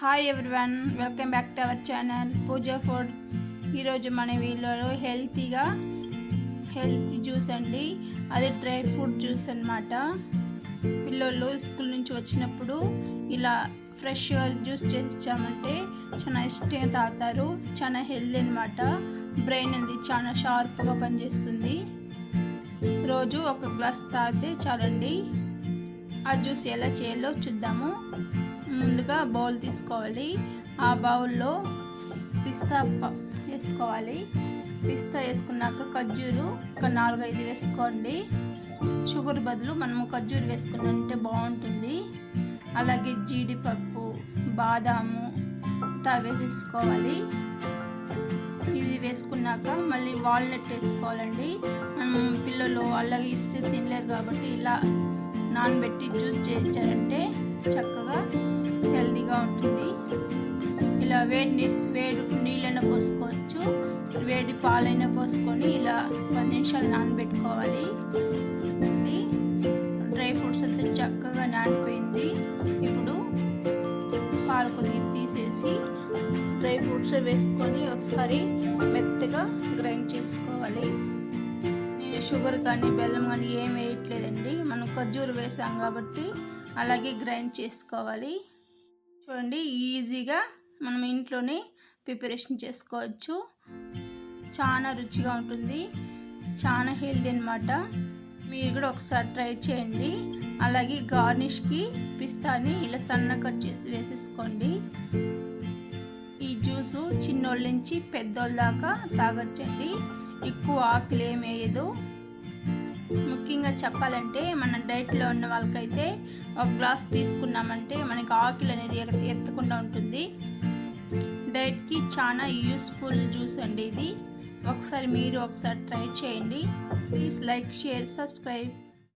Hi everyone welcome back to our channel Pooja foods ఈరోజు మన వీడియోలో హెల్తీగా హెల్తీ జ్యూస్ అండి. అది డ్రై ఫ్రూట్ జ్యూస్ అనమాట పిల్లలు స్కూల్ నుంచి వచ్చినప్పుడు ఇలా ఫ్రెష్గా జ్యూస్ చేస్తామంటే చాలా ఇష్టంగా తాగుతారు చాలా హెల్తీ అనమాట బ్రెయిన్ అనేది చాలా షార్ప్గా పనిచేస్తుంది. రోజు ఒక గ్లాస్ తాగితే చాలండి. ఆ జ్యూస్ ఎలా చేయాలో చూద్దాము. ముందుగా బౌల్ తీసుకోవాలి. ఆ బౌల్లో పిస్తా ప- వేసుకోవాలి. పిస్తా వేసుకున్నాక ఖర్జూరు ఒక నాలుగైదు వేసుకోండి. షుగర్ బదులు మనము ఖర్జూరు వేసుకున్నంటే బాగుంటుంది. అలాగే జీడిపప్పు బాదాము తవే తీసుకోవాలి. ఇది వేసుకున్నాక మళ్ళీ వాల్నట్ వేసుకోవాలండి. మనం పిల్లలు అలాగే ఇస్తే తినలేరు కాబట్టి ఇలా నానబెట్టి జ్యూస్ చేయించారంటే చక్కగా హెల్దీగా ఉంటుంది. ఇలా వేడి నీ- వేడి నీళ్ళైనా పోసుకోవచ్చు. వేడి పాలైనా పోసుకొని ఇలా పది నిమిషాలు నానబెట్టుకోవాలి. డ్రై ఫ్రూట్స్ అంతా చక్కగా నానిపోయింది. ఇప్పుడు పాలు కొద్దిగా తీసేసి డ్రై ఫ్రూట్స్ వేసుకొని ఒకసారి మెత్తగా గ్రైండ్ చేసుకోవాలి. నేను షుగర్ కానీ బెల్లం కానీ ఏం వేయట్లేదండి. ఖర్జూరు వేసాం కాబట్టి అలాగే గ్రైండ్ చేసుకోవాలి. చూడండి ఈజీగా మనం ఇంట్లోనే ప్రిపరేషన్ చేసుకోవచ్చు. చాలా రుచిగా ఉంటుంది. చాలా హెల్దీ అనమాట మీరు కూడా ఒకసారి ట్రై చేయండి. అలాగే గార్నిష్కి పిస్తాని ఇలా సన్న కట్ చేసి వేసేసుకోండి. ఈ జ్యూసు చిన్నోళ్ళ నుంచి పెద్దోళ్ళ దాకా తాగొచ్చండి. ఎక్కువ ఆకులు వేయదు. ముఖ్యంగా చెప్పాలంటే మన డైట్లో ఉన్న వాళ్ళకైతే ఒక గ్లాస్ తీసుకున్నామంటే మనకి ఆకులు అనేది ఎత్తకుండా ఉంటుంది. డైట్కి చాలా యూస్ఫుల్ జ్యూస్ అండి ఇది. ఒకసారి మీరు ఒకసారి ట్రై చేయండి. Please like share subscribe.